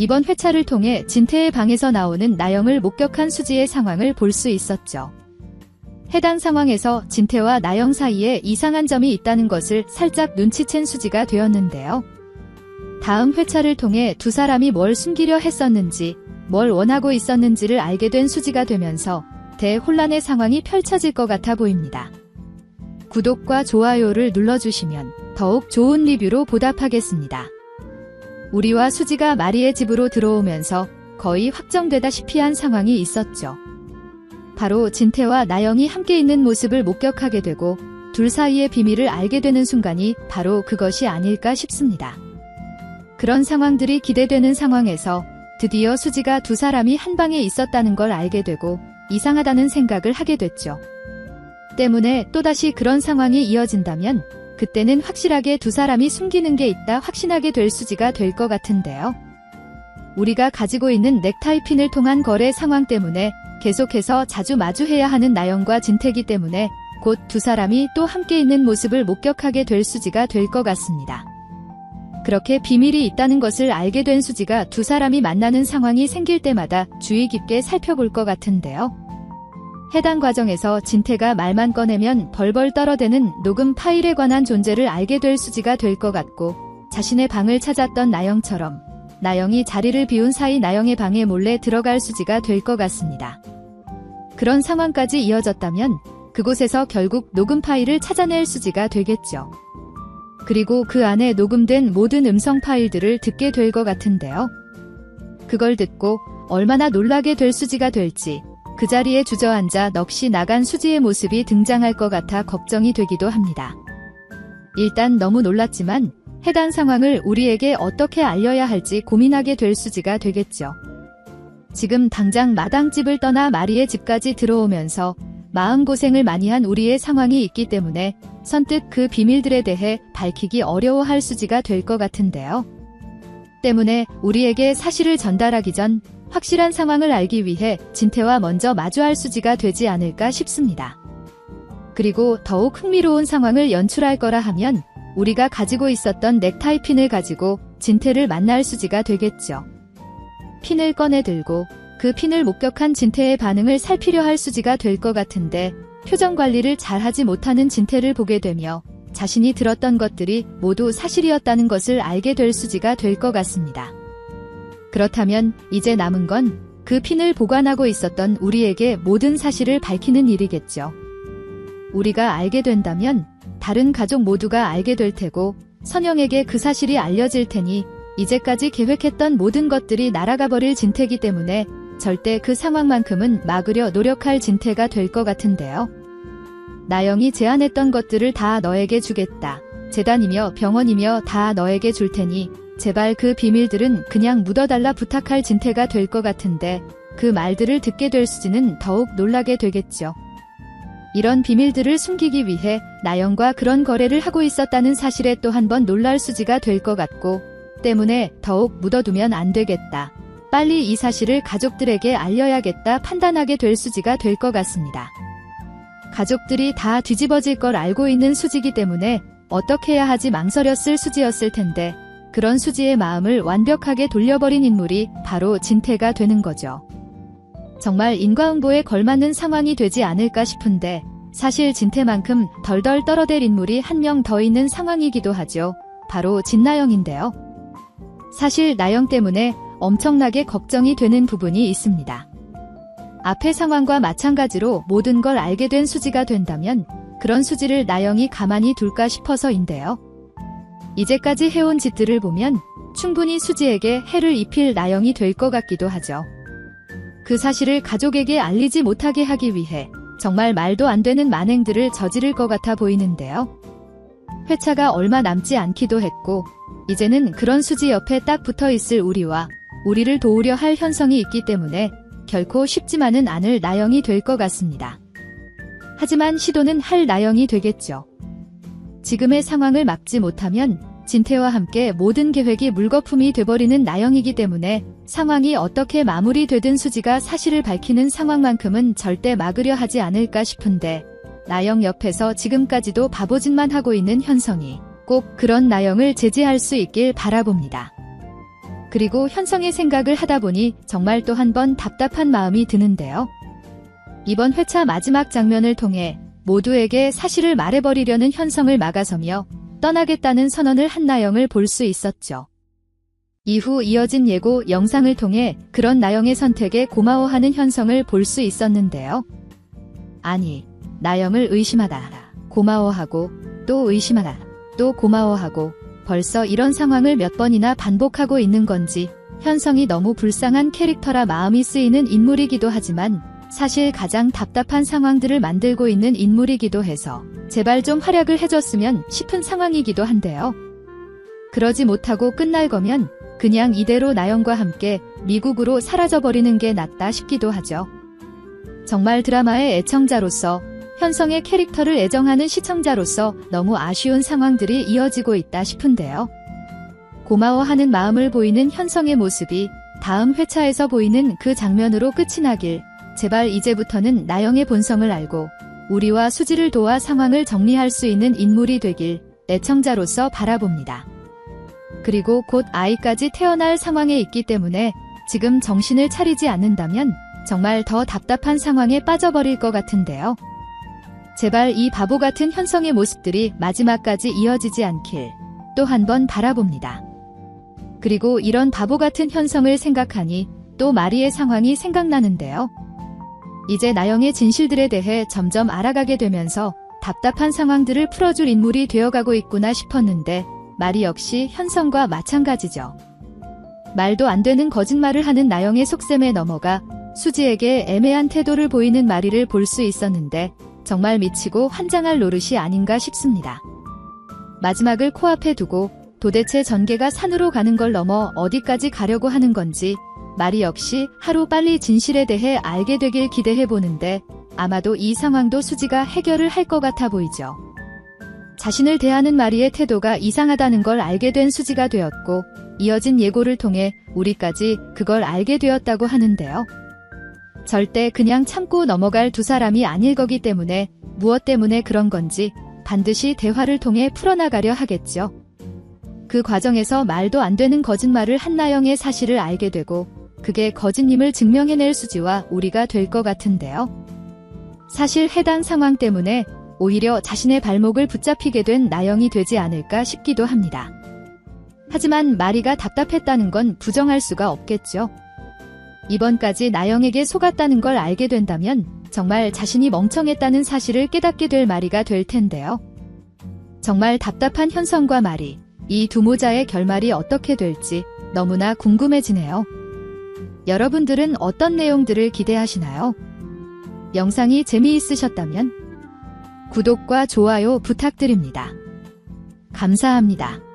이번 회차를 통해 진태의 방에서 나오는 나영을 목격한 수지의 상황을 볼 수 있었죠. 해당 상황에서 진태와 나영 사이에 이상한 점이 있다는 것을 살짝 눈치챈 수지가 되었는데요. 다음 회차를 통해 두 사람이 뭘 숨기려 했었는지, 뭘 원하고 있었는지를 알게 된 수지가 되면서 대혼란의 상황이 펼쳐질 것 같아 보입니다. 구독과 좋아요를 눌러주시면 더욱 좋은 리뷰로 보답하겠습니다. 우리와 수지가 마리의 집으로 들어오면서 거의 확정되다시피 한 상황이 있었죠. 바로 진태와 나영이 함께 있는 모습을 목격하게 되고 둘 사이의 비밀을 알게 되는 순간이 바로 그것이 아닐까 싶습니다. 그런 상황들이 기대되는 상황에서 드디어 수지가 두 사람이 한 방에 있었다는 걸 알게 되고 이상하다는 생각을 하게 됐죠. 때문에 또다시 그런 상황이 이어진다면 그때는 확실하게 두 사람이 숨기는 게 있다 확신하게 될 수지가 될 것 같은데요. 우리가 가지고 있는 넥타이 핀을 통한 거래 상황 때문에 계속해서 자주 마주해야 하는 나영과 진태기 때문에 곧 두 사람이 또 함께 있는 모습을 목격하게 될 수지가 될 것 같습니다. 그렇게 비밀이 있다는 것을 알게 된 수지가 두 사람이 만나는 상황이 생길 때마다 주의 깊게 살펴볼 것 같은데요. 해당 과정에서 진태가 말만 꺼내면 벌벌 떨어대는 녹음 파일에 관한 존재를 알게 될 수지가 될 것 같고 자신의 방을 찾았던 나영처럼 나영이 자리를 비운 사이 나영의 방에 몰래 들어갈 수지가 될 것 같습니다. 그런 상황까지 이어졌다면 그곳에서 결국 녹음 파일을 찾아낼 수지가 되겠죠. 그리고 그 안에 녹음된 모든 음성 파일들을 듣게 될 것 같은데요. 그걸 듣고 얼마나 놀라게 될 수지가 될지 그 자리에 주저앉아 넋이 나간 수지의 모습이 등장할 것 같아 걱정이 되기도 합니다. 일단 너무 놀랐지만 해당 상황을 우리에게 어떻게 알려야 할지 고민하게 될 수지가 되겠죠. 지금 당장 마당집을 떠나 마리의 집까지 들어오면서 마음고생을 많이 한 우리의 상황이 있기 때문에 선뜻 그 비밀들에 대해 밝히기 어려워할 수지가 될 것 같은데요. 때문에 우리에게 사실을 전달하기 전 확실한 상황을 알기 위해 진태와 먼저 마주할 수지가 되지 않을까 싶습니다. 그리고 더욱 흥미로운 상황을 연출할 거라 하면 우리가 가지고 있었던 넥타이 핀을 가지고 진태를 만날 수지가 되겠죠. 핀을 꺼내 들고 그 핀을 목격한 진태의 반응을 살피려 할 수지가 될 것 같은데 표정 관리를 잘 하지 못하는 진태를 보게 되며 자신이 들었던 것들이 모두 사실이었다는 것을 알게 될 수지가 될 것 같습니다. 그렇다면 이제 남은 건 그 핀을 보관하고 있었던 우리에게 모든 사실을 밝히는 일이겠죠. 우리가 알게 된다면 다른 가족 모두가 알게 될 테고 선영에게 그 사실이 알려질 테니 이제까지 계획했던 모든 것들이 날아가 버릴 진태기 때문에 절대 그 상황만큼은 막으려 노력할 진태가 될 것 같은데요. 나영이 제안했던 것들을 다 너에게 주겠다. 재단이며 병원이며 다 너에게 줄 테니 제발 그 비밀들은 그냥 묻어달라 부탁할 진태가 될 것 같은데 그 말들을 듣게 될 수지는 더욱 놀라게 되겠죠. 이런 비밀들을 숨기기 위해 나영과 그런 거래를 하고 있었다는 사실에 또 한 번 놀랄 수지가 될 것 같고 때문에 더욱 묻어두면 안 되겠다. 빨리 이 사실을 가족들에게 알려야겠다 판단하게 될 수지가 될 것 같습니다. 가족들이 다 뒤집어질 걸 알고 있는 수지기 때문에 어떻게 해야 하지 망설였을 수지였을 텐데 그런 수지의 마음을 완벽하게 돌려버린 인물이 바로 진태가 되는 거죠. 정말 인과응보에 걸맞는 상황이 되지 않을까 싶은데 사실 진태만큼 덜덜 떨어댈 인물이 한 명 더 있는 상황이기도 하죠. 바로 진나영인데요. 사실 나영 때문에 엄청나게 걱정이 되는 부분이 있습니다. 앞의 상황과 마찬가지로 모든 걸 알게 된 수지가 된다면 그런 수지를 나영이 가만히 둘까 싶어서인데요. 이제까지 해온 짓들을 보면 충분히 수지에게 해를 입힐 나영이 될 것 같기도 하죠. 그 사실을 가족에게 알리지 못하게 하기 위해 정말 말도 안 되는 만행들을 저지를 것 같아 보이는데요. 회차가 얼마 남지 않기도 했고, 이제는 그런 수지 옆에 딱 붙어 있을 우리와 우리를 도우려 할 현성이 있기 때문에 결코 쉽지만은 않을 나영이 될 것 같습니다. 하지만 시도는 할 나영이 되겠죠. 지금의 상황을 막지 못하면 진태와 함께 모든 계획이 물거품이 돼버리는 나영이기 때문에 상황이 어떻게 마무리되든 수지가 사실을 밝히는 상황만큼은 절대 막으려 하지 않을까 싶은데 나영 옆에서 지금까지도 바보짓만 하고 있는 현성이 꼭 그런 나영을 제지할 수 있길 바라봅니다. 그리고 현성의 생각을 하다 보니 정말 또 한 번 답답한 마음이 드는데요. 이번 회차 마지막 장면을 통해 모두에게 사실을 말해버리려는 현성을 막아서며 떠나겠다는 선언을 한 나영을 볼 수 있었죠. 이후 이어진 예고 영상을 통해 그런 나영의 선택에 고마워하는 현성을 볼 수 있었는데요. 아니, 나영을 의심하다. 고마워하고, 또 의심하다. 또 고마워하고, 벌써 이런 상황을 몇 번이나 반복하고 있는 건지, 현성이 너무 불쌍한 캐릭터라 마음이 쓰이는 인물이기도 하지만, 사실 가장 답답한 상황들을 만들고 있는 인물이기도 해서, 제발 좀 활약을 해줬으면 싶은 상황이기도 한데요. 그러지 못하고 끝날 거면, 그냥 이대로 나영과 함께 미국으로 사라져버리는 게 낫다 싶기도 하죠. 정말 드라마의 애청자로서 현성의 캐릭터를 애정하는 시청자로서 너무 아쉬운 상황들이 이어지고 있다 싶은데요. 고마워하는 마음을 보이는 현성의 모습이 다음 회차에서 보이는 그 장면으로 끝이 나길 제발 이제부터는 나영의 본성을 알고 우리와 수지를 도와 상황을 정리할 수 있는 인물이 되길 애청자로서 바라봅니다. 그리고 곧 아이까지 태어날 상황에 있기 때문에 지금 정신을 차리지 않는다면 정말 더 답답한 상황에 빠져버릴 것 같은데요. 제발 이 바보 같은 현성의 모습들이 마지막까지 이어지지 않길 또 한 번 바라봅니다. 그리고 이런 바보 같은 현성을 생각하니 또 마리의 상황이 생각나는데요. 이제 나영의 진실들에 대해 점점 알아가게 되면서 답답한 상황들을 풀어줄 인물이 되어가고 있구나 싶었는데 마리 역시 현성과 마찬가지죠. 말도 안 되는 거짓말을 하는 나영의 속셈에 넘어가 수지에게 애매한 태도를 보이는 마리를 볼 수 있었는데 정말 미치고 환장할 노릇이 아닌가 싶습니다. 마지막을 코앞에 두고 도대체 전개가 산으로 가는 걸 넘어 어디까지 가려고 하는 건지 마리 역시 하루 빨리 진실에 대해 알게 되길 기대해 보는데 아마도 이 상황도 수지가 해결을 할 것 같아 보이죠. 자신을 대하는 마리의 태도가 이상하다는 걸 알게 된 수지가 되었고 이어진 예고를 통해 우리까지 그걸 알게 되었다고 하는데요. 절대 그냥 참고 넘어갈 두 사람이 아닐 거기 때문에 무엇 때문에 그런 건지 반드시 대화를 통해 풀어나가려 하겠죠. 그 과정에서 말도 안 되는 거짓말을 한 나영의 사실을 알게 되고 그게 거짓임을 증명해낼 수지와 우리가 될 것 같은데요. 사실 해당 상황 때문에 오히려 자신의 발목을 붙잡히게 된 나영이 되지 않을까 싶기도 합니다. 하지만 마리가 답답했다는 건 부정할 수가 없겠죠. 이번까지 나영에게 속았다는 걸 알게 된다면 정말 자신이 멍청했다는 사실을 깨닫게 될 마리가 될 텐데요. 정말 답답한 현성과 마리, 이 두 모자의 결말이 어떻게 될지 너무나 궁금해지네요. 여러분들은 어떤 내용들을 기대하시나요? 영상이 재미있으셨다면 구독과 좋아요 부탁드립니다. 감사합니다.